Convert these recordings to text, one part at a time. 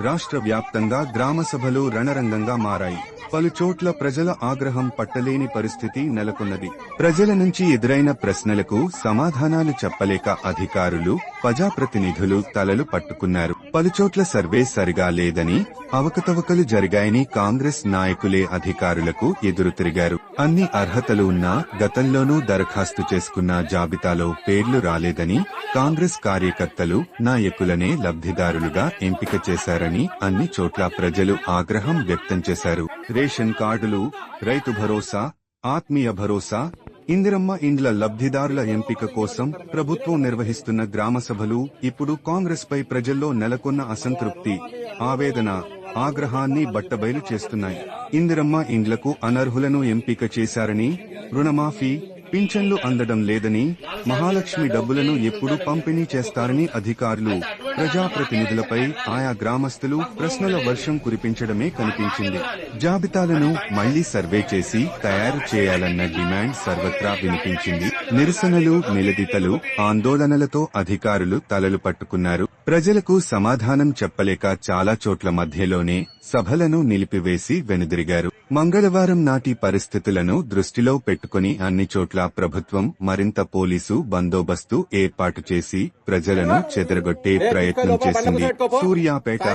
రాష్ట్ర వ్యాప్తంగా గ్రామ సభలు రణరంగంగా మారాయి. పలు చోట్ల ప్రజల ఆగ్రహం పట్టలేని పరిస్థితి నెలకొన్నది. ప్రజల నుంచి ఎదురైన ప్రశ్నలకు సమాధానాలు చెప్పలేక అధికారులు ప్రజాప్రతినిధులు తలలు పట్టుకున్నారు. పలుచోట్ల సర్వే సరిగా లేదని అవకతవకలు జరిగాయని కాంగ్రెస్ నాయకులే అధికారులకు ఎదురు తిరిగారు. అన్ని అర్హతలు ఉన్నా గతంలోనూ దరఖాస్తు చేసుకున్న జాబితాలో పేర్లు రాలేదని కాంగ్రెస్ కార్యకర్తలు నాయకులనే లబ్ధిదారులుగా ఎంపిక చేశారని అన్ని చోట్ల ప్రజలు ఆగ్రహం వ్యక్తం చేశారు. రేషన్ కార్డులు రైతు భరోసా ఆత్మీయ భరోసా ఇందిరమ్మ ఇండ్ల లబ్ధిదారుల ఎంపిక కోసం ప్రభుత్వం నిర్వహిస్తున్న గ్రామ సభలు ఇప్పుడు కాంగ్రెస్ పై ప్రజల్లో నెలకొన్న అసంతృప్తి ఆవేదన ఆగ్రహాన్ని బట్టబయలు చేస్తున్నాయి. ఇందిరమ్మ ఇండ్లకు అనర్హులను ఎంపిక చేశారని రుణమాఫీ పింఛన్లు అందడం లేదని మహాలక్ష్మి డబ్బులను ఎప్పుడు పంపిణీ చేస్తారని అధికారులు ప్రజాప్రతినిధులపై ఆయా గ్రామస్తులు ప్రశ్నల వర్షం కురిపించడమే కనిపించింది. జాబితాలను మళ్ళీ సర్వే చేసి తయారు చేయాలన్న డిమాండ్ సర్వత్రా వినిపించింది. నిరసనలు నిలదీతలు ఆందోళనలతో అధికారులు తలలు పట్టుకున్నారు. ప్రజలకు సమాధానం చెప్పలేక చాలా చోట్ల మధ్యలోనే సభలను నిలిపివేసి వెనుదిరిగారు. మంగళవారం నాటి పరిస్థితులను దృష్టిలో పెట్టుకుని అన్ని చోట్ల ప్రభుత్వం మరింత పోలీసు బందోబస్తు ఏర్పాటు చేసి ప్రజలను చెదరగొట్టే ప్రయత్నం చేసింది. సూర్యాపేట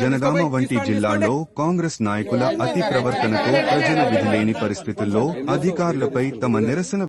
జనగామ వంటి జిల్లాల్లో కాంగ్రెస్ నాయకుల అతి ప్రవర్తనతో ప్రజలు విధిలేని పరిస్థితుల్లో అధికారులపై తమ నిరసన